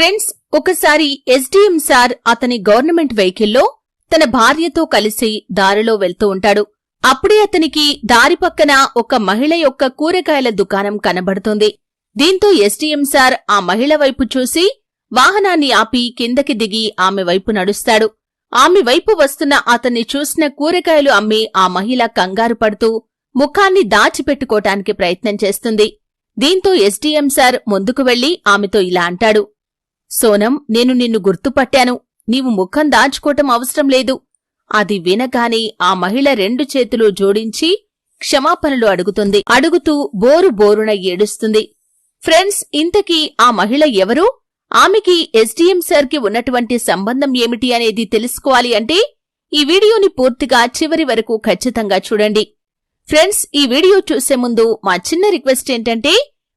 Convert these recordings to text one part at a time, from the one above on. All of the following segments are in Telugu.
ఫ్రెండ్స్ ఒకసారి ఎస్డీఎం సార్ అతని గవర్నమెంట్ వెహికల్లో తన భార్యతో కలిసి దారిలో వెళ్తూ ఉంటాడు. అప్పుడే అతనికి దారి పక్కన ఒక మహిళ యొక్క కూరగాయల దుకాణం కనబడుతుంది. దీంతో ఎస్డీఎం సార్ ఆ మహిళ వైపు చూసి వాహనాన్ని ఆపి కిందకి దిగి ఆమె వైపు నడుస్తాడు. ఆమె వైపు వస్తున్న అతన్ని చూసిన కూరగాయలు అమ్మి ఆ మహిళ కంగారు పడుతూ ముఖాన్ని దాచిపెట్టుకోటానికి ప్రయత్నం చేస్తుంది. దీంతో ఎస్డీఎం సార్ ముందుకు వెళ్ళి ఆమెతో ఇలా అంటాడు. సోనం నేను నిన్ను గుర్తుపట్టాను. నీవు ముఖం దాచుకోవటం అవసరం లేదు. అది వినగానే ఆ మహిళ రెండు చేతులు జోడించి క్షమాపణలు అడుగుతుంది. అడుగుతూ బోరు బోరున ఏడుస్తుంది. ఫ్రెండ్స్ ఇంతకీ ఆ మహిళ ఎవరు? ఆమెకి ఎస్డీఎం సార్కి ఉన్నటువంటి సంబంధం ఏమిటి అనేది తెలుసుకోవాలి అంటే ఈ వీడియోని పూర్తిగా చివరి వరకు ఖచ్చితంగా చూడండి. ఫ్రెండ్స్ ఈ వీడియో చూసే ముందు మా చిన్న రిక్వెస్ట్ ఏంటంటే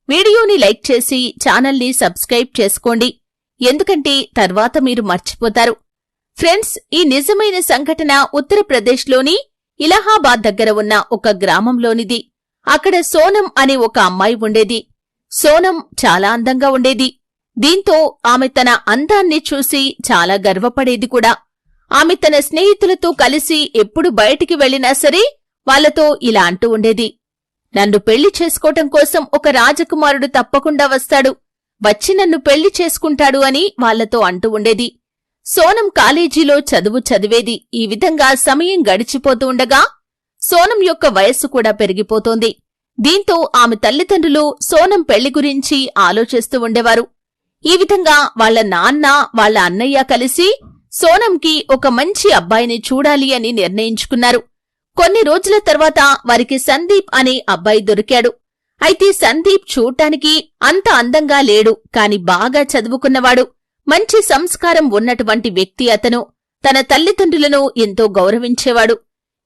వీడియోని లైక్ చేసి ఛానల్ని సబ్స్క్రైబ్ చేసుకోండి. ఎందుకంటే తర్వాత మీరు మర్చిపోతారు. ఫ్రెండ్స్ ఈ నిజమైన సంఘటన ఉత్తరప్రదేశ్లోని ఇలహాబాద్ దగ్గర ఉన్న ఒక గ్రామంలోనిది. అక్కడ సోనం అనే ఒక అమ్మాయి ఉండేది. సోనం చాలా అందంగా ఉండేది. దీంతో ఆమె తన అందాన్ని చూసి చాలా గర్వపడేది కూడా. ఆమె తన స్నేహితులతో కలిసి ఎప్పుడు బయటికి వెళ్ళినా సరే వాళ్ళతో ఇలా అంటూ ఉండేది. నన్ను పెళ్ళి చేసుకోవటం కోసం ఒక రాజకుమారుడు తప్పకుండా వస్తాడు. వచ్చి నన్ను పెళ్ళి చేసుకుంటాడు అని వాళ్ళతో అంటూ ఉండేది. సోనం కాలేజీలో చదువు చదివేది. ఈ విధంగా సమయం గడిచిపోతూ ఉండగా సోనం యొక్క వయస్సు కూడా పెరిగిపోతోంది. దీంతో ఆమె తల్లిదండ్రులు సోనం పెళ్ళి గురించి ఆలోచిస్తూ ఉండేవారు. ఈ విధంగా వాళ్ళ నాన్న వాళ్ళ అన్నయ్య కలిసి సోనంకి ఒక మంచి అబ్బాయిని చూడాలి అని నిర్ణయించుకున్నారు. కొన్ని రోజుల తర్వాత వారికి సందీప్ అనే అబ్బాయి దొరికాడు. అయితే సందీప్ చూడటానికి అంత అందంగా లేడు కాని బాగా చదువుకున్నవాడు. మంచి సంస్కారం ఉన్నటువంటి వ్యక్తి అతను. తన తల్లిదండ్రులను ఎంతో గౌరవించేవాడు.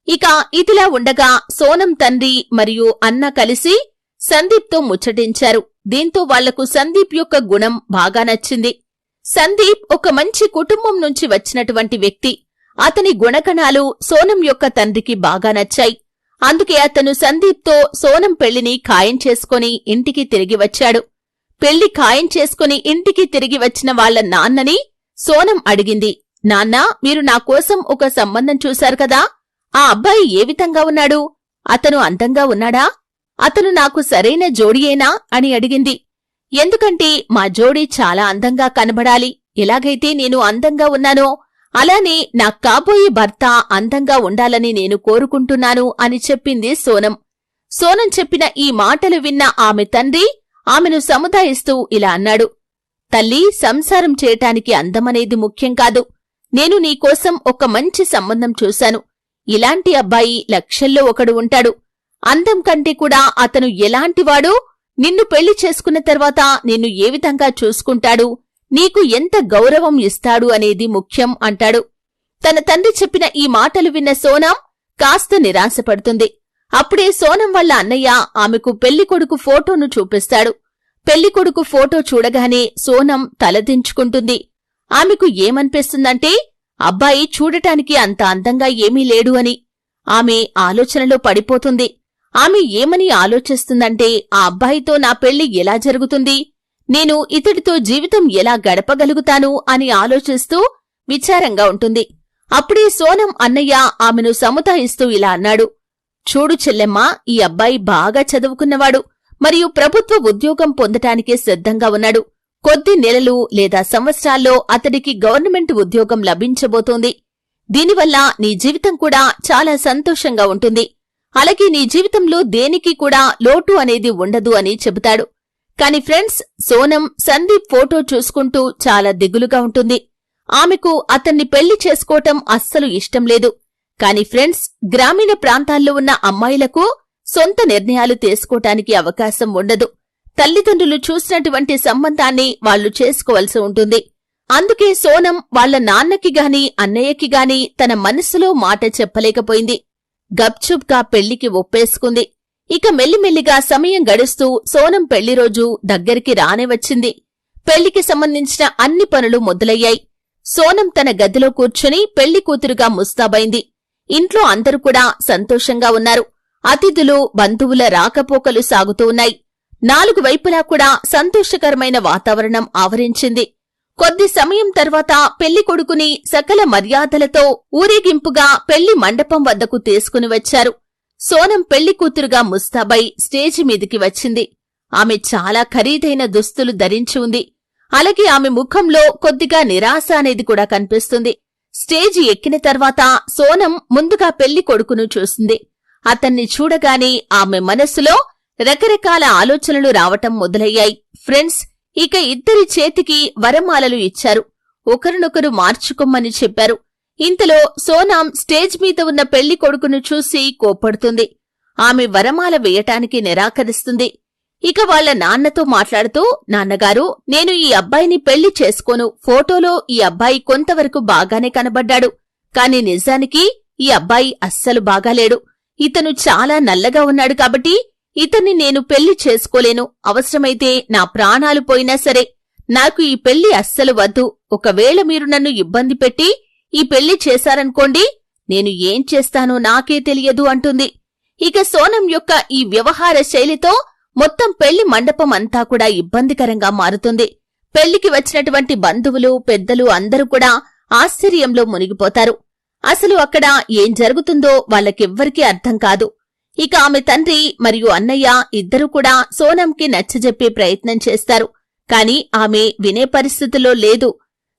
ఇక ఇదిలా ఉండగా సోనం తండ్రి మరియు అన్న కలిసి సందీప్తో ముచ్చటించారు. దీంతో వాళ్ళకు సందీప్ యొక్క గుణం బాగా నచ్చింది. సందీప్ ఒక మంచి కుటుంబం నుంచి వచ్చినటువంటి వ్యక్తి. అతని గుణగణాలు సోనం యొక్క తండ్రికి బాగా నచ్చాయి. అందుకే అతను సందీప్తో సోనం పెళ్ళిని ఖాయం చేసుకుని ఇంటికి తిరిగి వచ్చాడు. పెళ్ళి ఖాయం చేసుకుని ఇంటికి తిరిగి వచ్చిన వాళ్ళ నాన్నని సోనం అడిగింది. నాన్నా మీరు నా కోసం ఒక సంబంధం చూశారు కదా? ఆ అబ్బాయి ఏ విధంగా ఉన్నాడు? అతను అందంగా ఉన్నాడా? అతను నాకు సరైన జోడియేనా? అని అడిగింది. ఎందుకంటే మా జోడీ చాలా అందంగా కనబడాలి. ఎలాగైతే నేను అందంగా ఉన్నానో అలానే నా కాబోయే భర్త అందంగా ఉండాలని నేను కోరుకుంటున్నాను అని చెప్పింది సోనం. సోనం చెప్పిన ఈ మాటలు విన్న ఆమె తండ్రి ఆమెను సముదాయిస్తూ ఇలా అన్నాడు. తల్లి సంసారం చేయటానికి అందమనేది ముఖ్యం కాదు. నేను నీకోసం ఒక మంచి సంబంధం చూశాను. ఇలాంటి అబ్బాయి లక్షల్లో ఒకడు ఉంటాడు. అందం కంటే కూడా అతను ఎలాంటివాడో నిన్ను పెళ్ళి చేసుకున్న తర్వాత నిన్ను ఏ విధంగా చూసుకుంటాడు? నీకు ఎంత గౌరవం ఇస్తాడు అనేది ముఖ్యం అంటాడు. తన తండ్రి చెప్పిన ఈ మాటలు విన్న సోనం కాస్త నిరాశపడుతుంది. అప్పుడే సోనం వల్ల అన్నయ్య ఆమెకు పెళ్ళికొడుకు ఫోటోను చూపిస్తాడు. పెళ్ళికొడుకు ఫోటో చూడగానే సోనం తలదించుకుంటుంది ఆమెకు ఏమనిపిస్తుందంటే అబ్బాయి చూడటానికి అంత అందంగా ఏమీ లేడు అని. ఆమె ఆలోచనలో పడిపోతుంది. ఆమె ఏమని ఆలోచిస్తుందంటే ఆ అబ్బాయితో నా పెళ్ళి ఎలా జరుగుతుంది? నేను ఇతడితో జీవితం ఎలా గడపగలుగుతాను అని ఆలోచిస్తూ విచారంగా ఉంటుంది. అప్పుడే సోనం అన్నయ్య ఆమెను సముదాయిస్తూ ఇలా అన్నాడు. చూడు చెల్లెమ్మా ఈ అబ్బాయి బాగా చదువుకున్నవాడు మరియు ప్రభుత్వ ఉద్యోగం పొందటానికి సిద్ధంగా ఉన్నాడు. కొద్ది నెలలు లేదా సంవత్సరాల్లో అతడికి గవర్నమెంట్ ఉద్యోగం లభించబోతోంది. దీనివల్ల నీ జీవితం కూడా చాలా సంతోషంగా ఉంటుంది. అలాగే నీ జీవితంలో దేనికి కూడా లోటు అనేది ఉండదు అని చెబుతాడు. కాని ఫ్రెండ్స్ సోనం సందీప్ ఫోటో చూసుకుంటూ చాలా దిగులుగా ఉంటుంది. ఆమెకు అతన్ని పెళ్ళి చేసుకోవటం అస్సలు ఇష్టం లేదు. కాని ఫ్రెండ్స్ గ్రామీణ ప్రాంతాల్లో ఉన్న అమ్మాయిలకు సొంత నిర్ణయాలు తీసుకోటానికి అవకాశం ఉండదు. తల్లిదండ్రులు చూసినటువంటి సంబంధాన్ని వాళ్ళు చేసుకోవలసి ఉంటుంది. అందుకే సోనం వాళ్ళ నాన్నకి గాని అన్నయ్యకి గాని తన మనసులో మాట చెప్పలేకపోయింది. గప్చుప్గా పెళ్ళికి ఒప్పేసుకుంది. ఇక మెల్లిమెల్లిగా సమయం గడుస్తూ సోనం పెళ్ళి రోజు దగ్గరికి రానే వచ్చింది. పెళ్ళికి సంబంధించిన అన్ని పనులు మొదలయ్యాయి. సోనం తన గదిలో కూర్చుని పెళ్ళి కూతురుగా ముస్తాబైంది. ఇంట్లో అందరూ కూడా సంతోషంగా ఉన్నారు. అతిథులు బంధువుల రాకపోకలు సాగుతూ ఉన్నాయి. నాలుగు వైపులా కూడా సంతోషకరమైన వాతావరణం ఆవరించింది. కొద్ది సమయం తర్వాత పెళ్ళి కొడుకుని సకల మర్యాదలతో ఊరేగింపుగా పెళ్ళి మండపం వద్దకు తీసుకుని వచ్చారు. సోనం పెళ్ళి కూతురుగా ముస్తాబై స్టేజి మీదికి వచ్చింది. ఆమె చాలా ఖరీదైన దుస్తులు ధరించి ఉంది. అలాగే ఆమె ముఖంలో కొద్దిగా నిరాశ అనేది కూడా కనిపిస్తుంది. స్టేజి ఎక్కిన తర్వాత సోనం ముందుగా పెళ్ళి కొడుకును చూసింది. అతన్ని చూడగానే ఆమె మనస్సులో రకరకాల ఆలోచనలు రావటం మొదలయ్యాయి. ఫ్రెండ్స్ ఇక ఇద్దరి చేతికి వరమాలలు ఇచ్చారు. ఒకరినొకరు మార్చుకోమని చెప్పారు. ఇంతలో సోనాం స్టేజ్ మీద ఉన్న పెళ్ళి కొడుకును చూసి కోప్పడుతుంది. ఆమె వరమాల వేయటానికి నిరాకరిస్తుంది. ఇక వాళ్ళ నాన్నతో మాట్లాడుతూ నాన్నగారు నేను ఈ అబ్బాయిని పెళ్ళి చేసుకోను. ఫోటోలో ఈ అబ్బాయి కొంతవరకు బాగానే కనబడ్డాడు. కాని నిజానికి ఈ అబ్బాయి అస్సలు బాగాలేడు. ఇతను చాలా నల్లగా ఉన్నాడు కాబట్టి ఇతన్ని నేను పెళ్ళి చేసుకోలేను. అవసరమైతే నా ప్రాణాలు పోయినా సరే నాకు ఈ పెళ్ళి అస్సలు వద్దు. ఒకవేళ మీరు నన్ను ఇబ్బంది పెట్టి ఈ పెళ్ళి చేశారనుకోండి నేను ఏం చేస్తానో నాకే తెలియదు అంటుంది. ఇక సోనం యొక్క ఈ వ్యవహార శైలితో మొత్తం పెళ్ళి మండపం అంతా కూడా ఇబ్బందికరంగా మారుతుంది. పెళ్ళికి వచ్చినటువంటి బంధువులు పెద్దలు అందరూ కూడా ఆశ్చర్యంలో మునిగిపోతారు. అసలు అక్కడ ఏం జరుగుతుందో వాళ్ళకెవ్వరికీ అర్థం కాదు. ఇక ఆమె తండ్రి మరియు అన్నయ్య ఇద్దరూ కూడా సోనంకి నచ్చజెప్పే ప్రయత్నం చేస్తారు. కాని ఆమె వినే పరిస్థితిలో లేదు.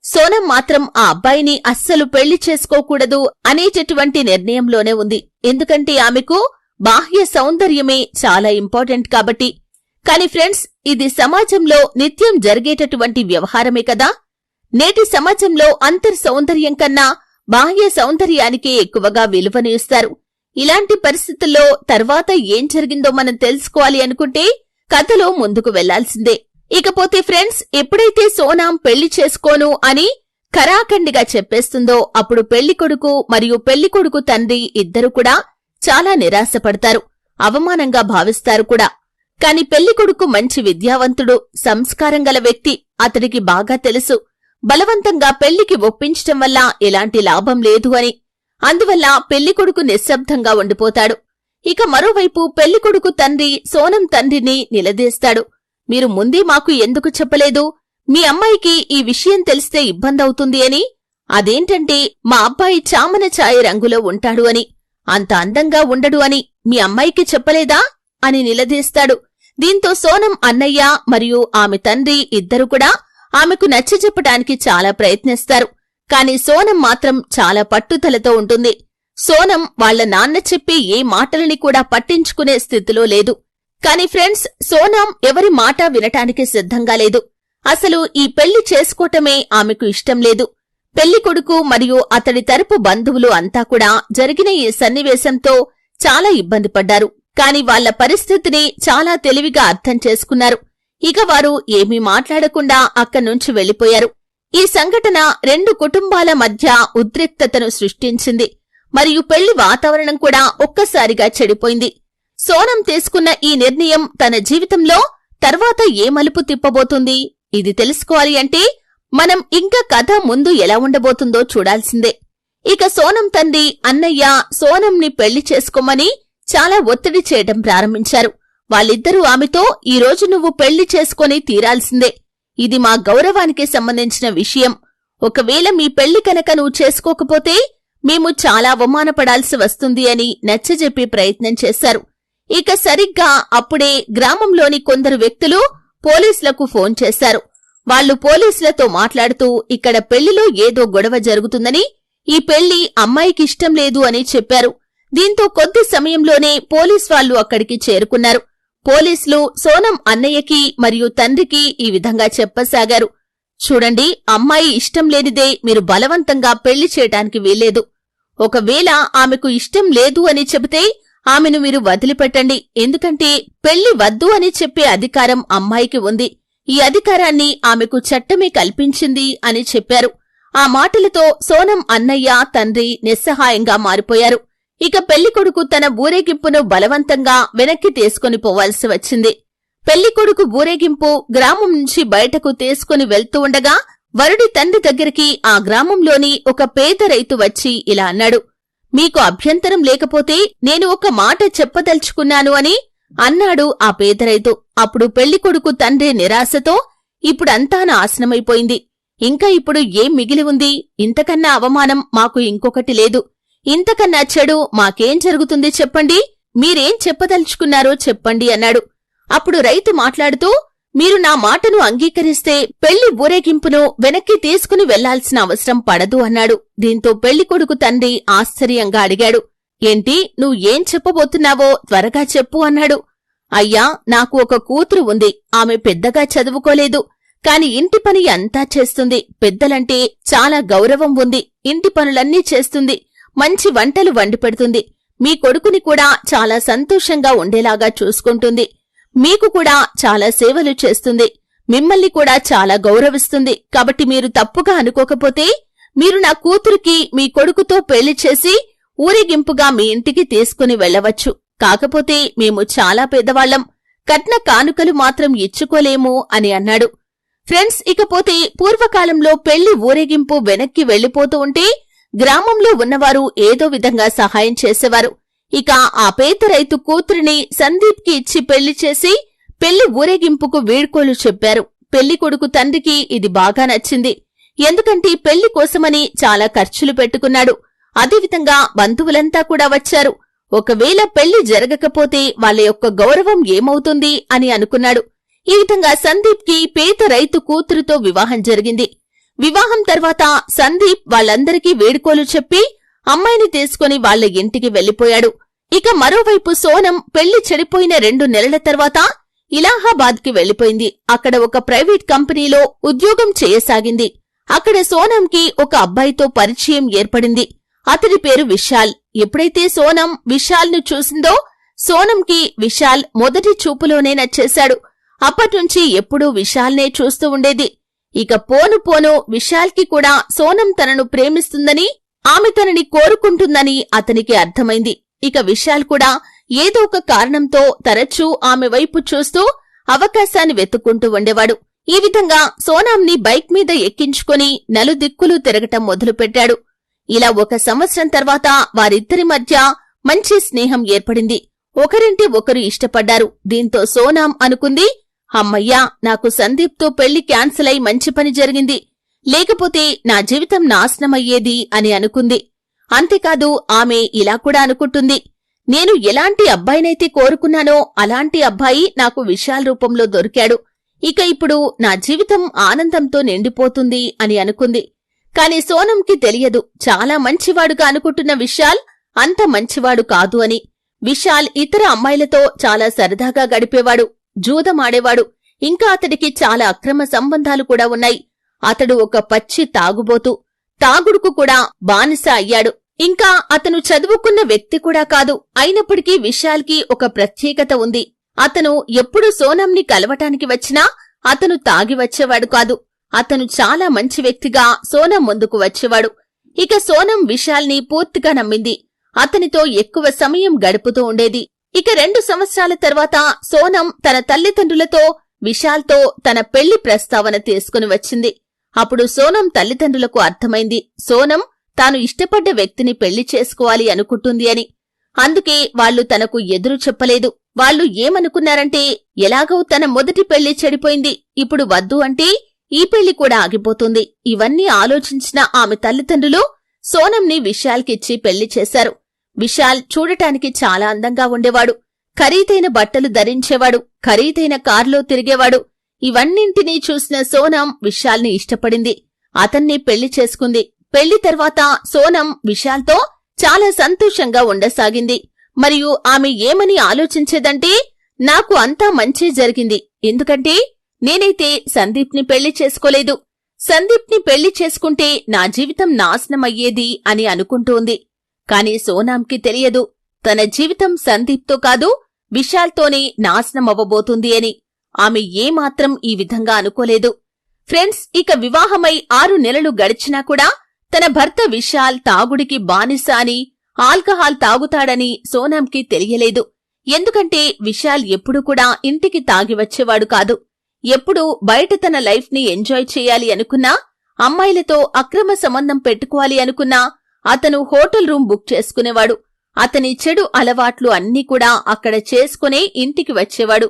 సోనం మాత్రం ఆ అబ్బాయిని అస్సలు పెళ్ళి చేసుకోకూడదు అనేటటువంటి నిర్ణయంలోనే ఉంది. ఎందుకంటే ఆమెకు బాహ్య సౌందర్యమే చాలా ఇంపార్టెంట్ కాబట్టి. కాని ఫ్రెండ్స్ ఇది సమాజంలో నిత్యం జరిగేటటువంటి వ్యవహారమే కదా. నేటి సమాజంలో అంతర్ సౌందర్యం కన్నా బాహ్య సౌందర్యానికే ఎక్కువగా విలువనిస్తారు ఇలాంటి పరిస్థితుల్లో తర్వాత ఏం జరిగిందో మనం తెలుసుకోవాలి అనుకుంటే కథలో ముందుకు వెళ్ళాల్సిందే. ఇకపోతే ఫ్రెండ్స్ ఎప్పుడైతే సోనాం పెళ్ళి చేసుకోను అని ఖరాఖండిగా చెప్పేస్తుందో అప్పుడు పెళ్ళి కొడుకు మరియు పెళ్ళి కొడుకు తండ్రి ఇద్దరు కూడా చాలా నిరాశపడతారు అవమానంగా భావిస్తారు కూడా. కాని పెళ్ళి కొడుకు మంచి విద్యావంతుడు సంస్కారం గల వ్యక్తి అతడికి బాగా తెలుసు. బలవంతంగా పెళ్ళికి ఒప్పించటం వల్ల ఎలాంటి లాభం లేదు అని. అందువల్ల పెళ్ళికొడుకు నిశ్శబ్దంగా ఉండిపోతాడు. ఇక మరోవైపు పెళ్ళికొడుకు తండ్రి సోనం తండ్రిని నిలదీస్తాడు. మీరు ముందే మాకు ఎందుకు చెప్పలేదు? మీ అమ్మాయికి ఈ విషయం తెలిస్తే ఇబ్బందవుతుంది అని? అదేంటంటే మా అబ్బాయి చామన ఛాయ రంగులో ఉంటాడు అని. అంత అందంగా ఉండడు అని మీ అమ్మాయికి చెప్పలేదా? అని నిలదీస్తాడు. దీంతో సోనం అన్నయ్య మరియు ఆమె తండ్రి ఇద్దరు కూడా ఆమెకు నచ్చజెప్పటానికి చాలా ప్రయత్నిస్తారు. కాని సోనం మాత్రం చాలా పట్టుదలతో ఉంటుంది. సోనం వాళ్ళ నాన్న చెప్పే ఏ మాటలని కూడా పట్టించుకునే స్థితిలో లేదు. కాని ఫ్రెండ్స్ సోనాం ఎవరి మాట వినటానికి సిద్ధంగా లేదు. అసలు ఈ పెళ్ళి చేసుకోవటమే ఆమెకు ఇష్టం లేదు. పెళ్ళి కొడుకు మరియు అతడి తరపు బంధువులు అంతా కూడా జరిగిన ఈ సన్నివేశంతో చాలా ఇబ్బంది పడ్డారు. కాని వాళ్ళ పరిస్థితిని చాలా తెలివిగా అర్థం చేసుకున్నారు. ఇక వారు ఏమీ మాట్లాడకుండా అక్కడ్నుంచి వెళ్ళిపోయారు ఈ సంఘటన రెండు కుటుంబాల మధ్య ఉద్రిక్తతను సృష్టించింది. మరియు పెళ్ళి వాతావరణం కూడా ఒక్కసారిగా చెడిపోయింది. సోనం తీసుకున్న ఈ నిర్ణయం తన జీవితంలో తర్వాత ఏ మలుపు తిప్పబోతుంది? ఇది తెలుసుకోవాలి అంటే మనం ఇంకా కథ ముందు ఎలా ఉండబోతుందో చూడాల్సిందే. ఇక సోనం తండ్రి అన్నయ్య సోనంని పెళ్ళి చేసుకోమని చాలా ఒత్తిడి చేయడం ప్రారంభించారు. వాళ్ళిద్దరూ ఆమెతో ఈ రోజు నువ్వు పెళ్ళి చేసుకొని తీరాల్సిందే. ఇది మా గౌరవానికి సంబంధించిన విషయం. ఒకవేళ మీ పెళ్ళి కనుక నువ్వు చేసుకోకపోతే మేము చాలా అవమానపడాల్సి వస్తుంది అని నచ్చజెప్పి ప్రయత్నం చేశారు. ఇక సరిగ్గా అప్పుడే గ్రామంలోని కొందరు వ్యక్తులు పోలీసులకు ఫోన్ చేశారు. వాళ్ళు పోలీసులతో మాట్లాడుతూ ఇక్కడ పెళ్ళిలో ఏదో గొడవ జరుగుతుందని ఈ పెళ్ళి అమ్మాయికి ఇష్టం లేదు అని చెప్పారు. దీంతో కొద్ది సమయంలోనే పోలీస్ వాళ్ళు అక్కడికి చేరుకున్నారు. పోలీసులు సోనం అన్నయ్యకి మరియు తండ్రికి ఈ విధంగా చెప్పసాగారు. చూడండి అమ్మాయి ఇష్టం లేనిదే మీరు బలవంతంగా పెళ్ళి చేయటానికి వీల్లేదు. ఒకవేళ ఆమెకు ఇష్టం లేదు అని చెబితే ఆమెను మీరు వదిలిపెట్టండి. ఎందుకంటే పెళ్ళి వద్దు అని చెప్పే అధికారం అమ్మాయికి ఉంది. ఈ అధికారాన్ని ఆమెకు చట్టమే కల్పించింది అని చెప్పారు. ఆ మాటలతో సోనం అన్నయ్య తండ్రి నిస్సహాయంగా మారిపోయారు. ఇక పెళ్ళికొడుకు తన ఊరేగింపును బలవంతంగా వెనక్కి తీసుకుని పోవాల్సి వచ్చింది. పెళ్ళికొడుకు ఊరేగింపు గ్రామం నుంచి బయటకు తీసుకుని వెళ్తూ ఉండగా వరుడి తండ్రి దగ్గరికి ఆ గ్రామంలోని ఒక పేద రైతు వచ్చి ఇలా అన్నాడు. మీకు అభ్యంతరం లేకపోతే నేను ఒక మాట చెప్పదలుచుకున్నాను అని అన్నాడు ఆ పేదరైతు అప్పుడు పెళ్ళికొడుకు తండ్రి నిరాశతో ఇప్పుడంతా నాశనమైపోయింది ఇంకా ఇప్పుడు ఏం మిగిలి ఉంది? ఇంతకన్నా అవమానం మాకు ఇంకొకటి లేదు. ఇంతకన్నా చెడు మాకేం జరుగుతుంది చెప్పండి. మీరేం చెప్పదలుచుకున్నారో చెప్పండి అన్నాడు. అప్పుడు రైతు మాట్లాడుతూ మీరు నా మాటను అంగీకరిస్తే పెళ్ళి ఊరేగింపును వెనక్కి తీసుకుని వెళ్ళాల్సిన అవసరం పడదు అన్నాడు. దీంతో పెళ్ళికొడుకు తండ్రి ఆశ్చర్యంగా అడిగాడు. ఏంటి నువ్వు ఏం చెప్పబోతున్నావో త్వరగా చెప్పు అన్నాడు. అయ్యా నాకు ఒక కూతురు ఉంది. ఆమె పెద్దగా చదువుకోలేదు. కాని ఇంటి పని అంతా చేస్తుంది. పెద్దలంటే చాలా గౌరవం ఉంది. ఇంటి పనులన్నీ చేస్తుంది. మంచి వంటలు వండి పెడుతుంది. మీ కొడుకుని కూడా చాలా సంతోషంగా ఉండేలాగా చూసుకుంటుంది. మీకు కూడా చాలా సేవలు చేస్తుంది. మిమ్మల్ని కూడా చాలా గౌరవిస్తుంది. కాబట్టి మీరు తప్పుగా అనుకోకపోతే మీరు నా కూతురికి మీ కొడుకుతో పెళ్ళి చేసి ఊరేగింపుగా మీ ఇంటికి తీసుకుని వెళ్ళవచ్చు. కాకపోతే మేము చాలా పెద్దవాళ్ళం కట్న కానుకలు మాత్రం ఇచ్చుకోలేము అని అన్నాడు. ఫ్రెండ్స్ ఇకపోతే పూర్వకాలంలో పెళ్ళి ఊరేగింపు వెనక్కి వెళ్ళిపోతూ ఉంటే గ్రామంలో ఉన్నవారు ఏదో విధంగా సహాయం చేసేవారు. ఇక ఆ పేద రైతు కూతురిని సందీప్కి ఇచ్చి పెళ్ళి చేసి పెళ్ళి ఊరేగింపుకు వీడ్కోలు చెప్పారు. పెళ్ళి కొడుకు తండ్రికి ఇది బాగా నచ్చింది. ఎందుకంటే పెళ్ళి కోసమని చాలా ఖర్చులు పెట్టుకున్నాడు. అదేవిధంగా బంధువులంతా కూడా వచ్చారు. ఒకవేళ పెళ్ళి జరగకపోతే వాళ్ళ యొక్క గౌరవం ఏమవుతుంది అని అనుకున్నాడు. ఈ విధంగా సందీప్కి పేద రైతు కూతురుతో వివాహం జరిగింది. వివాహం తర్వాత సందీప్ వాళ్ళందరికీ వేడుకోలు చెప్పి అమ్మాయిని తీసుకుని వాళ్ళ ఇంటికి వెళ్ళిపోయాడు ఇక మరోవైపు సోనం పెళ్ళి చెడిపోయిన రెండు నెలల తర్వాత ఇలాహాబాద్కి వెళ్ళిపోయింది అక్కడ ఒక ప్రైవేట్ కంపెనీలో ఉద్యోగం చేయసాగింది. అక్కడ సోనంకి ఒక అబ్బాయితో పరిచయం ఏర్పడింది. అతడి పేరు విశాల్. ఎప్పుడైతే సోనం విశాల్ను చూసిందో సోనంకి విశాల్ మొదటి చూపులోనే నచ్చేశాడు. అప్పట్నుంచి ఎప్పుడూ విశాల్నే చూస్తూ ఉండేది. ఇక పోను పోను విశాల్కి కూడా సోనం తనను ప్రేమిస్తుందని ఆమె తనని కోరుకుంటుందని అతనికి అర్థమైంది. ఇక విశాల్ కూడా ఏదో ఒక కారణంతో తరచూ ఆమె వైపు చూస్తూ అవకాశాన్ని వెతుక్కుంటూ ఉండేవాడు. ఈ విధంగా సోనాంని బైక్ మీద ఎక్కించుకుని నలుదిక్కులు తిరగటం మొదలుపెట్టాడు. ఇలా ఒక సంవత్సరం తర్వాత వారిద్దరి మధ్య మంచి స్నేహం ఏర్పడింది. ఒకరింటి ఒకరు ఇష్టపడ్డారు. దీంతో సోనాం అనుకుంది అమ్మయ్యా నాకు సందీప్తో పెళ్ళి క్యాన్సిల్ అయి మంచి పని జరిగింది. లేకపోతే నా జీవితం నాశనమయ్యేది అని అనుకుంది. అంతేకాదు ఆమె ఇలా కూడా అనుకుంటుంది. నేను ఎలాంటి అబ్బాయినైతే కోరుకున్నానో అలాంటి అబ్బాయి నాకు విషయాల రూపంలో దొరికాడు. ఇక ఇప్పుడు నా జీవితం ఆనందంతో నిండిపోతుంది అని అనుకుంది. కాని సోనంకి తెలియదు చాలా మంచివాడుగా అనుకుంటున్న విశాల్ అంత మంచివాడు కాదు అని. విశాల్ ఇతర అమ్మాయిలతో చాలా సరదాగా గడిపేవాడు జూదమాడేవాడు. ఇంకా అతడికి చాలా అక్రమ సంబంధాలు కూడా ఉన్నాయి. అతడు ఒక పచ్చి తాగుబోతు తాగుడుకు కూడా బానిస అయ్యాడు. ఇంకా అతను చదువుకున్న వ్యక్తి కూడా కాదు. అయినప్పటికీ విశాల్కి ఒక ప్రత్యేకత ఉంది. అతను ఎప్పుడు సోనంని కలవటానికి వచ్చినా అతను తాగి వచ్చేవాడు కాదు. అతను చాలా మంచి వ్యక్తిగా సోనం ముందుకు వచ్చేవాడు. ఇక సోనం విశాల్ని పూర్తిగా నమ్మింది. అతనితో ఎక్కువ సమయం గడుపుతూ ఉండేది. ఇక రెండు సంవత్సరాల తర్వాత సోనం తన తల్లిదండ్రులతో విశాల్తో తన పెళ్ళి ప్రస్తావన తీసుకుని వచ్చింది. అప్పుడు సోనం తల్లిదండ్రులకు అర్థమైంది. సోనం తాను ఇష్టపడ్డ వ్యక్తిని పెళ్ళి చేసుకోవాలి అనుకుంటుంది అని. అందుకే వాళ్ళు తనకు ఎదురు చెప్పలేదు. వాళ్ళు ఏమనుకున్నారంటే ఎలాగో తన మొదటి పెళ్ళి చెడిపోయింది. ఇప్పుడు వద్దు అంటే ఈ పెళ్ళి కూడా ఆగిపోతుంది. ఇవన్నీ ఆలోచించిన ఆమె తల్లిదండ్రులు సోనంని విశాల్కిచ్చి పెళ్ళి చేశారు. విశాల్ చూడటానికి చాలా అందంగా ఉండేవాడు. ఖరీదైన బట్టలు ధరించేవాడు. ఖరీదైన కారులో తిరిగేవాడు. ఇవన్నింటినీ చూసిన సోనం విశాల్ని ఇష్టపడింది. అతన్ని పెళ్ళి చేసుకుంది. పెళ్ళి తర్వాత సోనం విశాల్తో చాలా సంతోషంగా ఉండసాగింది. మరియు ఆమె ఏమని ఆలోచించేదంటే నాకు అంతా మంచే జరిగింది. ఎందుకంటే నేనైతే సందీప్ని పెళ్ళి చేసుకోలేదు. సందీప్ని పెళ్ళి చేసుకుంటే నా జీవితం నాశనమయ్యేది అని అనుకుంటోంది. కాని సోనాంకి తెలియదు. తన జీవితం సందీప్తో కాదు విశాల్తోనే నాశనమవ్వబోతుంది అని. ఆమె ఏమాత్రం ఈ విధంగా అనుకోలేదు. ఫ్రెండ్స్ ఇక వివాహమై ఆరు నెలలు గడిచినా కూడా తన భర్త విశాల్ తాగుడికి బానిస అని ఆల్కహాల్ తాగుతాడని సోనాంకి తెలియలేదు. ఎందుకంటే విశాల్ ఎప్పుడూ కూడా ఇంటికి తాగి వచ్చేవాడు కాదు. ఎప్పుడూ బయట తన లైఫ్ని ఎంజాయ్ చేయాలి అనుకున్నా అమ్మాయిలతో అక్రమ సంబంధం పెట్టుకోవాలి అనుకున్నా అతను హోటల్ రూమ్ బుక్ చేసుకునేవాడు. అతని చెడు అలవాట్లు అన్నీ కూడా అక్కడ చేసుకునే ఇంటికి వచ్చేవాడు.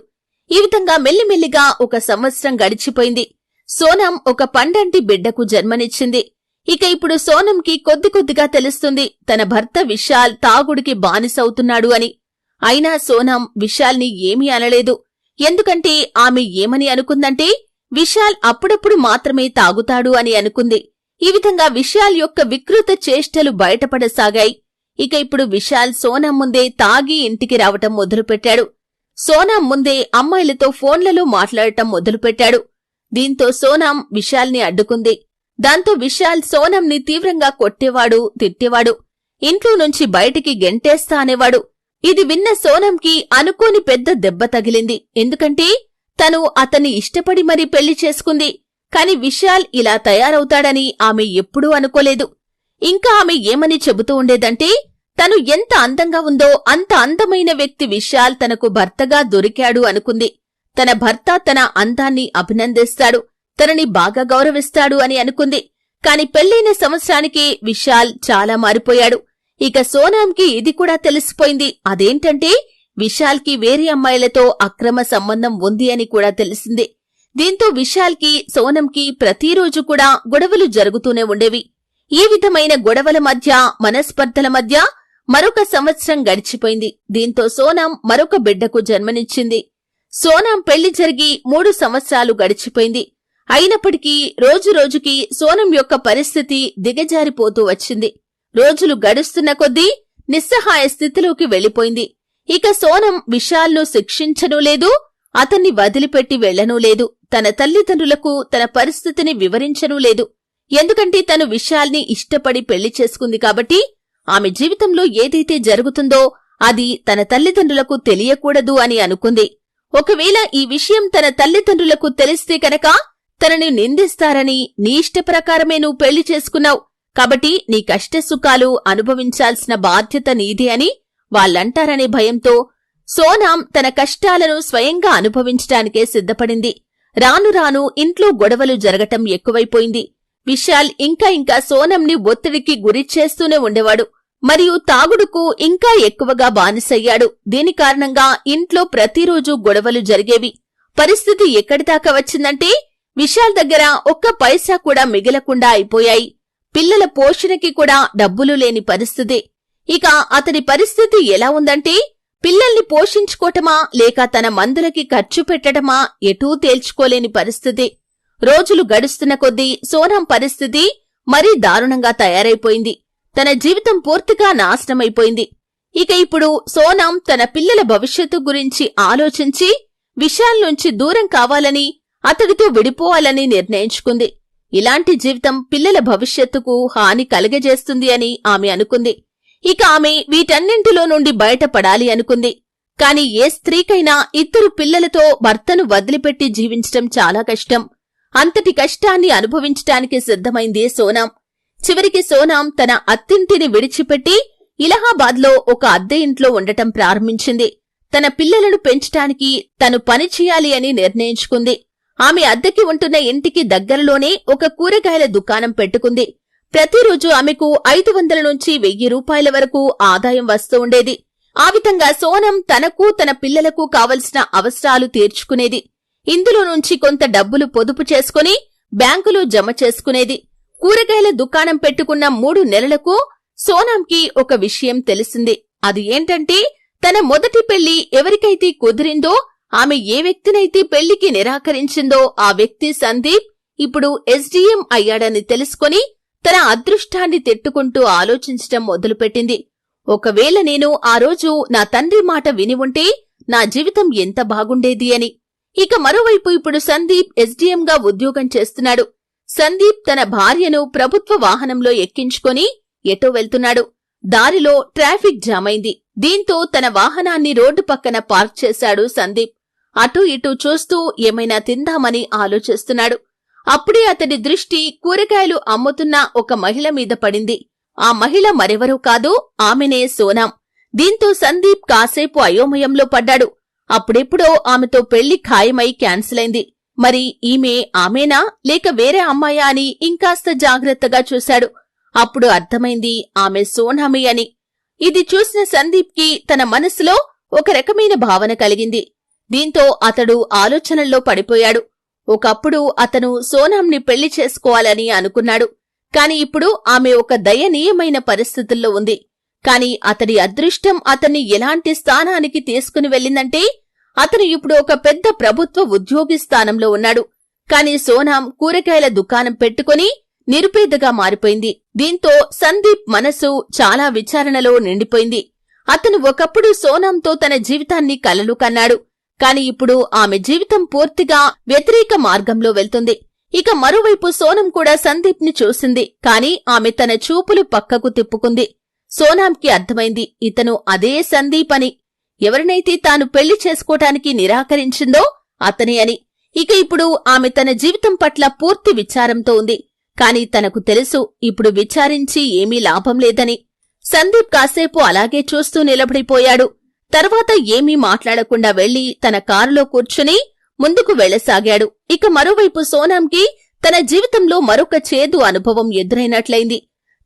ఈ విధంగా మెల్లిమెల్లిగా ఒక సంవత్సరం గడిచిపోయింది. సోనం ఒక పండంటి బిడ్డకు జన్మనిచ్చింది. ఇక ఇప్పుడు సోనంకి కొద్ది కొద్దిగా తెలుస్తుంది తన భర్త విశాల్ తాగుడికి బానిసవుతున్నాడు అని. అయినా సోనం విశాల్ని ఏమీ అనలేదు. ఎందుకంటే ఆమె ఏమని అనుకుందంటే విశాల్ అప్పుడప్పుడు మాత్రమే తాగుతాడు అని అనుకుంది. ఈ విధంగా విశాల్ యొక్క వికృత చేష్టలు బయటపడసాగాయి. ఇక ఇప్పుడు విశాల్ సోనం ముందే తాగి ఇంటికి రావటం మొదలుపెట్టాడు. సోనాం ముందే అమ్మాయిలతో ఫోన్లలో మాట్లాడటం మొదలుపెట్టాడు. దీంతో సోనాం విశాల్ని అడ్డుకుంది. దాంతో విశాల్ సోనంని తీవ్రంగా కొట్టేవాడు తిట్టేవాడు. ఇంట్లో నుంచి బయటికి గెంటేస్తా అనేవాడు. ఇది విన్న సోనంకి అనుకోని పెద్ద దెబ్బ తగిలింది. ఎందుకంటే తను అతన్ని ఇష్టపడి మరీ పెళ్ళి చేసుకుంది. కాని విశాల్ ఇలా తయారవుతాడని ఆమె ఎప్పుడూ అనుకోలేదు. ఇంకా ఆమె ఏమని చెబుతూ ఉండేదంటే తను ఎంత అందంగా ఉందో అంత అందమైన వ్యక్తి విశాల్ తనకు భర్తగా దొరికాడు అనుకుంది. తన భర్త తన అందాన్ని అభినందిస్తాడు తనని బాగా గౌరవిస్తాడు అని అనుకుంది. కాని పెళ్ళైన సంవత్సరానికి విశాల్ చాలా మారిపోయాడు. ఇక సోనాంకి ఇది కూడా తెలిసిపోయింది. అదేంటంటే విశాల్కి వేరే అమ్మాయిలతో అక్రమ సంబంధం ఉంది అని కూడా తెలిసింది. దీంతో విశాల్కి సోనంకి ప్రతిరోజు కూడా గొడవలు జరుగుతూనే ఉండేవి. ఈ విధమైన గొడవల మధ్య మనస్పర్ధల మధ్య మరొక సంవత్సరం గడిచిపోయింది. దీంతో సోనం మరొక బిడ్డకు జన్మనిచ్చింది. సోనం పెళ్ళి జరిగి మూడు సంవత్సరాలు గడిచిపోయింది. అయినప్పటికీ రోజు రోజుకి సోనం యొక్క పరిస్థితి దిగజారిపోతూ వచ్చింది. రోజులు గడుస్తున్న కొద్దీ నిస్సహాయ స్థితిలోకి వెళ్ళిపోయింది ఇక సోనం విశాల్ను శిక్షించనూ లేదు అతన్ని వదిలిపెట్టి వెళ్ళనూ లేదు. తన తల్లిదండ్రులకు తన పరిస్థితిని వివరించనూ లేదు. ఎందుకంటే తను విశాల్ని ఇష్టపడి పెళ్ళి చేసుకుంది కాబట్టి ఆమె జీవితంలో ఏదైతే జరుగుతుందో అది తన తల్లిదండ్రులకు తెలియకూడదు అని అనుకుంది. ఒకవేళ ఈ విషయం తన తల్లిదండ్రులకు తెలిస్తే కనుక తనని నిందిస్తారని నీ ఇష్టప్రకారమే నువ్వు పెళ్ళి చేసుకున్నావు. కాబట్టి నీ కష్టసుఖాలు అనుభవించాల్సిన బాధ్యత నీదే అని వాళ్ళంటారనే భయంతో సోనాం తన కష్టాలను స్వయంగా అనుభవించటానికే సిద్ధపడింది. రాను రాను ఇంట్లో గొడవలు జరగటం ఎక్కువైపోయింది. విశాల్ ఇంకా ఇంకా సోనంని ఒత్తిడికి గురి చేస్తూనే ఉండేవాడు. మరియు తాగుడుకు ఇంకా ఎక్కువగా బానిసయ్యాడు. దీని కారణంగా ఇంట్లో ప్రతిరోజు గొడవలు జరిగేవి. పరిస్థితి ఎక్కడిదాకా వచ్చిందంటే విశాల్ దగ్గర ఒక్క పైసా కూడా మిగలకుండా అయిపోయాయి. పిల్లల పోషణకి కూడా డబ్బులు లేని పరిస్థితి. ఇక అతని పరిస్థితి ఎలా ఉందంటే పిల్లల్ని పోషించుకోటమా లేక తన మందులకి ఖర్చు పెట్టటమా ఎటూ తేల్చుకోలేని పరిస్థితి. రోజులు గడుస్తున్న కొద్దీ సోనం పరిస్థితి మరీ దారుణంగా తయారైపోయింది. తన జీవితం పూర్తిగా నాశనమైపోయింది. ఇక ఇప్పుడు సోనాం తన పిల్లల భవిష్యత్తు గురించి ఆలోచించి విశాల్ నుంచి దూరం కావాలని అతడితో విడిపోవాలని నిర్ణయించుకుంది. ఇలాంటి జీవితం పిల్లల భవిష్యత్తుకు హాని కలగజేస్తుంది అని ఆమె అనుకుంది. ఇక ఆమె వీటన్నింటిలో నుండి బయటపడాలి అనుకుంది. కాని ఏ స్త్రీకైనా ఇద్దరు పిల్లలతో భర్తను వదిలిపెట్టి జీవించటం చాలా కష్టం. అంతటి కష్టాన్ని అనుభవించటానికి సిద్ధమైంది సోనాం. చివరికి సోనాం తన అత్తింటిని విడిచిపెట్టి ఇలహాబాద్లో ఒక అద్దె ఇంట్లో ఉండటం ప్రారంభించింది. తన పిల్లలను పెంచటానికి తను పని చేయాలి అని నిర్ణయించుకుంది. ఆమె అద్దెకి ఉంటున్న ఇంటికి దగ్గరలోనే ఒక కూరగాయల దుకాణం పెట్టుకుంది. ప్రతిరోజు ఆమెకు ఐదు వందల నుంచి వెయ్యి రూపాయల వరకు ఆదాయం వస్తూ ఉండేది. ఆ విధంగా సోనం తనకు తన పిల్లలకు కావలసిన అవసరాలు తీర్చుకునేది. ఇందులో నుంచి కొంత డబ్బులు పొదుపు చేసుకుని బ్యాంకులో జమ చేసుకునేది. కూరగాయల దుకాణం పెట్టుకున్న మూడు నెలలకు సోనాంకి ఒక విషయం తెలిసింది. అది ఏంటంటే తన మొదటి పెళ్ళి ఎవరికైతే కుదిరిందో ఆమె ఏ వ్యక్తినైతే పెళ్ళికి నిరాకరించిందో ఆ వ్యక్తి సందీప్ ఇప్పుడు ఎస్డీఎం అయ్యాడని తెలుసుకొని తన అదృష్టాన్ని తిట్టుకుంటూ ఆలోచించటం మొదలుపెట్టింది. ఒకవేళ నేను ఆ రోజు నా తండ్రి మాట విని ఉంటే నా జీవితం ఎంత బాగుండేది అని. ఇక మరోవైపు ఇప్పుడు సందీప్ ఎస్డీఎంగా ఉద్యోగం చేస్తున్నాడు. సందీప్ తన భార్యను ప్రభుత్వ వాహనంలో ఎక్కించుకొని ఎటో వెళ్తున్నాడు. దారిలో ట్రాఫిక్ జామ్ అయింది దీంతో తన వాహనాన్ని రోడ్డు పక్కన పార్క్ చేశాడు సందీప్. అటూ ఇటూ చూస్తూ ఏమైనా తిందామని ఆలోచిస్తున్నాడు. అప్పుడే అతడి దృష్టి కూరగాయలు అమ్ముతున్న ఒక మహిళ మీద పడింది. ఆ మహిళ మరెవరూ కాదు ఆమెనే సోనాం. దీంతో సందీప్ కాసేపు అయోమయంలో పడ్డాడు. అప్పుడెప్పుడో ఆమెతో పెళ్ళి ఖాయమై క్యాన్సిల్ అయింది మరి ఈమె ఆమెనా? లేక వేరే అమ్మాయా అని ఇంకాస్త జాగ్రత్తగా చూశాడు. అప్పుడు అర్థమైంది ఆమె సోనామి అని. ఇది చూసిన సందీప్కి తన మనసులో ఒక రకమైన భావన కలిగింది. దీంతో అతడు ఆలోచనల్లో పడిపోయాడు. ఒకప్పుడు అతను సోనాంని పెళ్ళి చేసుకోవాలని అనుకున్నాడు. కాని ఇప్పుడు ఆమె ఒక దయనీయమైన పరిస్థితుల్లో ఉంది. కాని అతడి అదృష్టం అతన్ని ఎలాంటి స్థానానికి తీసుకుని వెళ్ళిందంటే అతను ఇప్పుడు ఒక పెద్ద ప్రభుత్వ ఉద్యోగి స్థానంలో ఉన్నాడు. కాని సోనాం కూరగాయల దుకాణం పెట్టుకుని నిరుపేదగా మారిపోయింది. దీంతో సందీప్ మనసు చాలా విచారణలో నిండిపోయింది. అతను ఒకప్పుడు సోనాంతో తన జీవితాన్ని కలలు కన్నాడు. కాని ఇప్పుడు ఆమె జీవితం పూర్తిగా వ్యతిరేక మార్గంలో వెళ్తుంది. ఇక మరోవైపు సోనం కూడా సందీప్ని చూసింది. కాని ఆమె తన చూపులు పక్కకు తిప్పుకుంది. సోనాంకి అర్థమైంది ఇతను అదే సందీప్ అని ఎవరినైతే తాను పెళ్ళి చేసుకోటానికి నిరాకరించిందో అతనే అని. ఇక ఇప్పుడు ఆమె తన జీవితం పట్ల పూర్తి విచారంతో ఉంది. కాని తనకు తెలుసు ఇప్పుడు విచారించి ఏమీ లాభం లేదని. సందీప్ కాసేపు అలాగే చూస్తూ నిలబడిపోయాడు. తర్వాత ఏమీ మాట్లాడకుండా వెళ్ళి తన కారులో కూర్చుని ముందుకు వెళ్ళసాగాడు ఇక మరోవైపు సోనాంకి తన జీవితంలో మరొక చేదు అనుభవం ఎదురైనట్లయింది.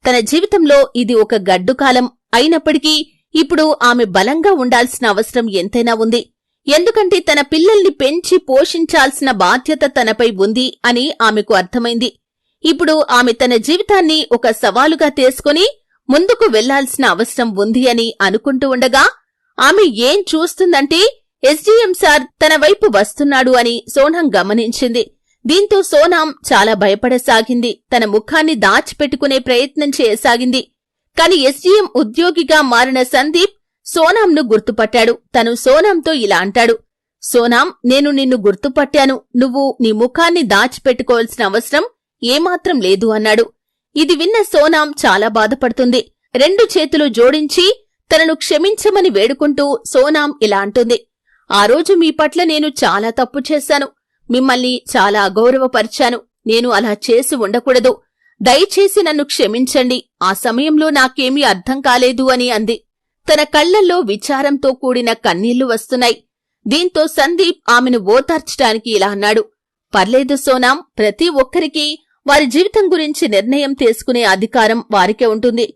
తన జీవితంలో ఇది ఒక గడ్డుకాలం అయినప్పటికీ ఇప్పుడు ఆమె బలంగా ఉండాల్సిన అవసరం ఎంతైనా ఉంది. ఎందుకంటే తన పిల్లల్ని పెంచి పోషించాల్సిన బాధ్యత తనపై ఉంది అని ఆమెకు అర్థమైంది. ఇప్పుడు ఆమె తన జీవితాన్ని ఒక సవాలుగా తీసుకుని ముందుకు వెళ్ళాల్సిన అవసరం ఉంది అని అనుకుంటూ ఉండగా ఆమె ఏం చూస్తుందంటే ఎస్డీఎం సార్ తన వైపు వస్తున్నాడు అని సోనం గమనించింది. దీంతో సోనాం చాలా భయపడసాగింది. తన ముఖాన్ని దాచిపెట్టుకునే ప్రయత్నం చేయసాగింది. కాని ఎస్డీఎం ఉద్యోగిగా మారిన సందీప్ సోనాంను గుర్తుపట్టాడు. తను సోనాంతో ఇలా అంటాడు. సోనాం నేను నిన్ను గుర్తుపట్టాను. నువ్వు నీ ముఖాన్ని దాచిపెట్టుకోవాల్సిన అవసరం ఏమాత్రం లేదు అన్నాడు. ఇది విన్న సోనాం చాలా బాధపడుతుంది. రెండు చేతులు జోడించి తనను క్షమించమని వేడుకుంటూ సోనాం ఇలా అంటుంది. ఆ రోజు మీ పట్ల నేను చాలా తప్పు చేశాను. మిమ్మల్ని చాలా అగౌరవపరిచాను. నేను అలా చేసి ఉండకూడదు. దయచేసి నన్ను క్షమించండి. ఆ సమయంలో నాకేమీ అర్థం కాలేదు అని అంది. తన కళ్ళల్లో విచారంతో కూడిన కన్నీళ్ళు వస్తున్నాయి. దీంతో సందీప్ ఆమెను ఓదార్చడానికి ఇలా అన్నాడు. పర్లేదు సోనాం ప్రతి ఒక్కరికి వారి జీవితం గురించి నిర్ణయం తీసుకునే అధికారం వారికే ఉంటుంది.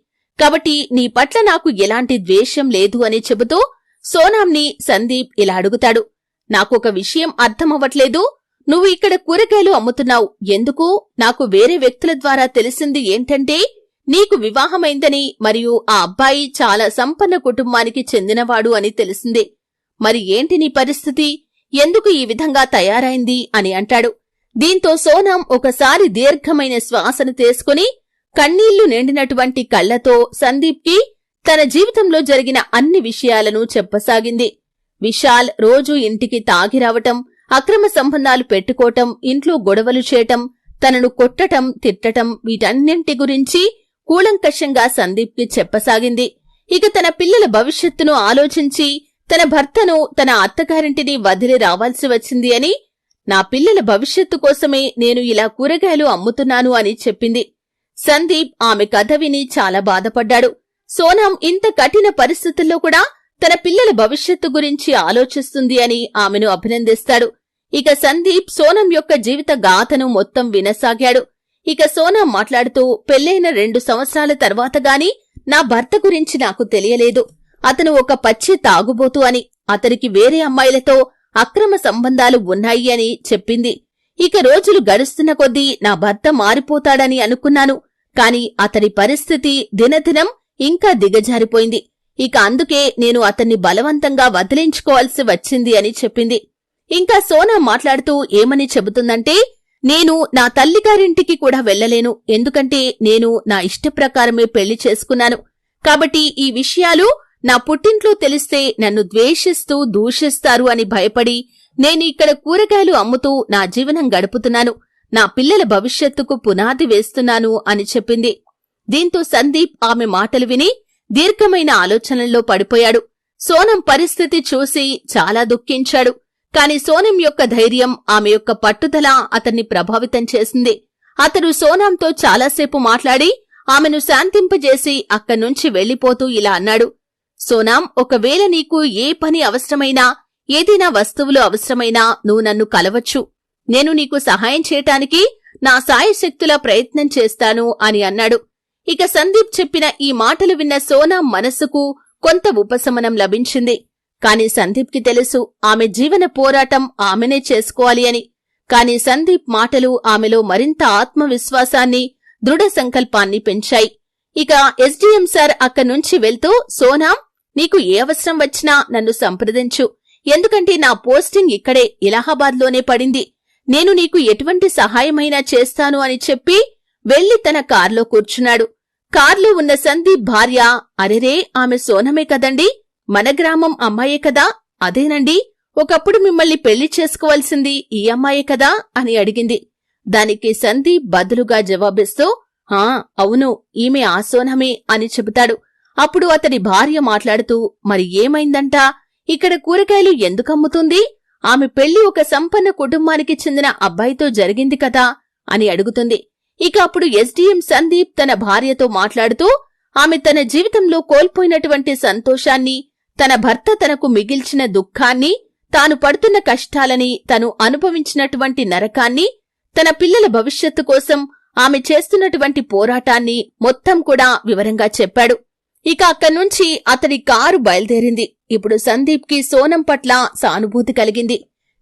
కాబట్టి నీ పట్ల నాకు ఎలాంటి ద్వేషం లేదు అని చెబుతూ సోనాంని సందీప్ ఇలా అడుగుతాడు. నాకొక విషయం అర్థమవ్వట్లేదు. నువ్వు ఇక్కడ కూరగాయలు అమ్ముతున్నావు. ఎందుకు? నాకు వేరే వ్యక్తుల ద్వారా తెలిసింది ఏంటంటే నీకు వివాహమైందని మరియు ఆ అబ్బాయి చాలా సంపన్న కుటుంబానికి చెందినవాడు అని తెలిసింది. మరి ఏంటి నీ పరిస్థితి? ఎందుకు ఈ విధంగా తయారైంది అని అంటాడు. దీంతో సోనాం ఒకసారి దీర్ఘమైన శ్వాసను తీసుకుని కన్నీళ్ళు నిండినటువంటి కళ్ళతో సందీప్కి తన జీవితంలో జరిగిన అన్ని విషయాలను చెప్పసాగింది. విశాల్ రోజూ ఇంటికి తాగి రావటం అక్రమ సంబంధాలు పెట్టుకోవటం ఇంట్లో గొడవలు చేయటం తనను కొట్టటం తిట్టటం వీటన్నింటి గురించి కూలంకషంగా సందీప్కి చెప్పసాగింది. ఇక తన పిల్లల భవిష్యత్తును ఆలోచించి తన భర్తను తన అత్తగారింటిని వదిలి రావాల్సి వచ్చింది అని నా పిల్లల భవిష్యత్తు కోసమే నేను ఇలా కూరగాయలు అమ్ముతున్నాను అని చెప్పింది. సందీప్ ఆమె కథ విని చాలా బాధపడ్డాడు. సోనాం ఇంత కఠిన పరిస్థితుల్లో కూడా తన పిల్లల భవిష్యత్తు గురించి ఆలోచిస్తుంది అని ఆమెను అభినందిస్తాడు. ఇక సందీప్ సోనం యొక్క జీవిత గాథను మొత్తం వినసాగాడు. ఇక సోనం మాట్లాడుతూ పెళ్ళైన రెండు సంవత్సరాల తర్వాత గాని నా భర్త గురించి నాకు తెలియలేదు. అతను ఒక పచ్చి తాగుబోతు అని అతనికి వేరే అమ్మాయిలతో అక్రమ సంబంధాలు ఉన్నాయి అని చెప్పింది. ఇక రోజులు గడుస్తున్న కొద్దీ నా భర్త మారిపోతాడని అనుకున్నాను. కాని అతడి పరిస్థితి దినదినం ఇంకా దిగజారిపోయింది. ఇక అందుకే నేను అతన్ని బలవంతంగా వదిలించుకోవాల్సి వచ్చింది అని చెప్పింది. ఇంకా సోనా మాట్లాడుతూ ఏమని చెబుతుందంటే నేను నా తల్లిగారింటికి కూడా వెళ్ళలేను. ఎందుకంటే నేను నా ఇష్టప్రకారమే పెళ్ళి చేసుకున్నాను. కాబట్టి ఈ విషయాలు నా పుట్టింట్లో తెలిస్తే నన్ను ద్వేషిస్తూ దూషిస్తారు అని భయపడి నేను ఇక్కడ కూరగాయలు అమ్ముతూ నా జీవనం గడుపుతున్నాను. నా పిల్లల భవిష్యత్తుకు పునాది వేస్తున్నాను అని చెప్పింది. దీంతో సందీప్ ఆమె మాటలు విని దీర్ఘమైన ఆలోచనల్లో పడిపోయాడు. సోనం పరిస్థితి చూసి చాలా దుఃఖించాడు. కాని సోనం యొక్క ధైర్యం ఆమె యొక్క పట్టుదల అతన్ని ప్రభావితం చేసింది. అతడు సోనంతో చాలాసేపు మాట్లాడి ఆమెను శాంతింపజేసి అక్కడ్నుంచి వెళ్ళిపోతూ ఇలా అన్నాడు. సోనాం ఒకవేళ నీకు ఏ పని అవసరమైనా ఏదైనా వస్తువులు అవసరమైనా నువ్వు నన్ను కలవచ్చు. నేను నీకు సహాయం చేయటానికి నా సాయశక్తులా ప్రయత్నం చేస్తాను అని అన్నాడు. ఇక సందీప్ చెప్పిన ఈ మాటలు విన్న సోనా మనస్సుకు కొంత ఉపశమనం లభించింది. కాని సందీప్కి తెలుసు ఆమె జీవన పోరాటం ఆమెనే చేసుకోవాలి అని. కాని సందీప్ మాటలు ఆమెలో మరింత ఆత్మవిశ్వాసాన్ని దృఢ సంకల్పాన్ని పెంచాయి. ఇక ఎస్డీఎం సార్ అక్కడి నుంచి వెళ్తూ సోనాం నీకు ఏ అవసరం వచ్చినా నన్ను సంప్రదించు. ఎందుకంటే నా పోస్టింగ్ ఇక్కడే ఇలహాబాద్లోనే పడింది. నేను నీకు ఎటువంటి సహాయమైనా చేస్తాను అని చెప్పి వెళ్ళి తన కార్లో కూర్చున్నాడు. కార్లో ఉన్న సందీప్ భార్య అరెరే ఆమె సోనమే కదండి? మన గ్రామం అమ్మాయే కదా? అదేనండి? ఒకప్పుడు మిమ్మల్ని పెళ్ళి చేసుకోవాల్సింది ఈ అమ్మాయే కదా? అని అడిగింది. దానికి సందీప్ బదులుగా జవాబిస్తూ హా అవును ఈమె ఆ సోనమే అని చెబుతాడు. అప్పుడు అతడి భార్య మాట్లాడుతూ మరి ఏమైందంట? ఇక్కడ కూరగాయలు ఎందుకమ్ముతుంది ఆమె పెళ్ళి ఒక సంపన్న కుటుంబానికి చెందిన అబ్బాయితో జరిగింది కదా? అని అడుగుతుంది. ఇక అప్పుడు ఎస్డీఎం సందీప్ తన భార్యతో మాట్లాడుతూ ఆమె తన జీవితంలో కోల్పోయినటువంటి సంతోషాన్ని తన భర్త తనకు మిగిల్చిన దుఃఖాన్ని తాను పడుతున్న కష్టాలని తను అనుభవించినటువంటి నరకాన్ని తన పిల్లల భవిష్యత్తు కోసం ఆమె చేస్తున్నటువంటి పోరాటాన్ని మొత్తం కూడా వివరంగా చెప్పాడు. ఇక అక్కడ్నుంచి అతడి కారు బయలుదేరింది. ఇప్పుడు సందీప్కి సోనం పట్ల సానుభూతి కలిగింది.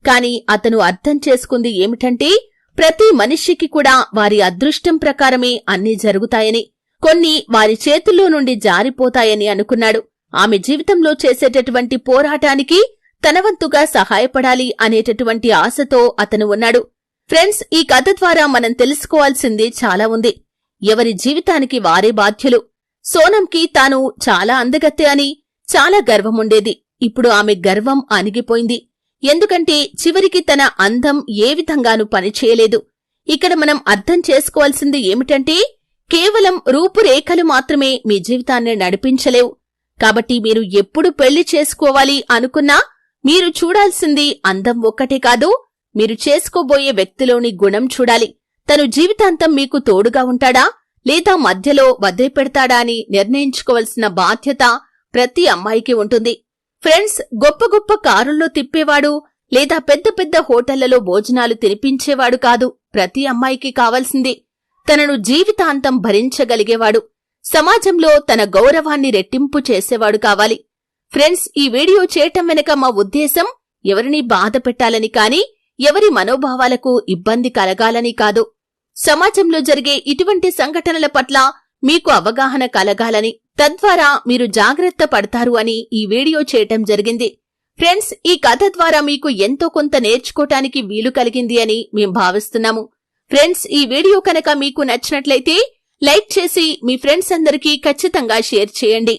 కాని అతను అర్థం చేసుకుంది ఏమిటంటే ప్రతి మనిషికి కూడా వారి అదృష్టం ప్రకారమే అన్నీ జరుగుతాయని కొన్ని వారి చేతుల్లో నుండి జారిపోతాయని అనుకున్నాడు. ఆమె జీవితంలో చేసేటటువంటి పోరాటానికి తనవంతుగా సహాయపడాలి అనేటటువంటి ఆశతో అతను ఉన్నాడు. ఫ్రెండ్స్ ఈ కథ ద్వారా మనం తెలుసుకోవాల్సింది చాలా ఉంది. ఎవరి జీవితానికి వారే బాధ్యులు. సోనంకి తాను చాలా అందగత్తె అని చాలా గర్వముండేది. ఇప్పుడు ఆమె గర్వం అణిగిపోయింది. ఎందుకంటే చివరికి తన అందం ఏ విధంగానూ పనిచేయలేదు. ఇక్కడ మనం అర్థం చేసుకోవాల్సింది ఏమిటంటే కేవలం రూపురేఖలు మాత్రమే మీ జీవితాన్ని నడిపించలేవు. కాబట్టి మీరు ఎప్పుడు పెళ్ళి చేసుకోవాలి అనుకున్నా మీరు చూడాల్సింది అందం ఒక్కటే కాదు మీరు చేసుకోబోయే వ్యక్తిలోని గుణం చూడాలి. తను జీవితాంతం మీకు తోడుగా ఉంటాడా లేదా మధ్యలో వదిలిపెడతాడా అని నిర్ణయించుకోవలసిన బాధ్యత ప్రతి అమ్మాయికి ఉంటుంది. ఫ్రెండ్స్ గొప్ప గొప్ప కారుల్లో తిప్పేవాడు లేదా పెద్ద పెద్ద హోటళ్ళలో భోజనాలు తినిపించేవాడు కాదు. ప్రతి అమ్మాయికి కావాల్సింది తనను జీవితాంతం భరించగలిగేవాడు. సమాజంలో తన గౌరవాన్ని రెట్టింపు చేసేవాడు కావాలి. ఫ్రెండ్స్ ఈ వీడియో చేయటం వెనక మా ఉద్దేశం ఎవరిని బాధ పెట్టాలని కాని ఎవరి మనోభావాలకు ఇబ్బంది కలగాలని కాదు. సమాజంలో జరిగే ఇటువంటి సంఘటనల పట్ల మీకు అవగాహన కలగాలని తద్వారా మీరు జాగ్రత్త పడతారు అని ఈ వీడియో చేయటం జరిగింది. ఫ్రెండ్స్ ఈ కథ ద్వారా మీకు ఎంతో కొంత నేర్చుకోటానికి వీలు కలిగింది అని మేం భావిస్తున్నాము. ఫ్రెండ్స్ ఈ వీడియో కనుక మీకు నచ్చినట్లయితే లైక్ చేసి మీ ఫ్రెండ్స్ అందరికీ ఖచ్చితంగా షేర్ చేయండి.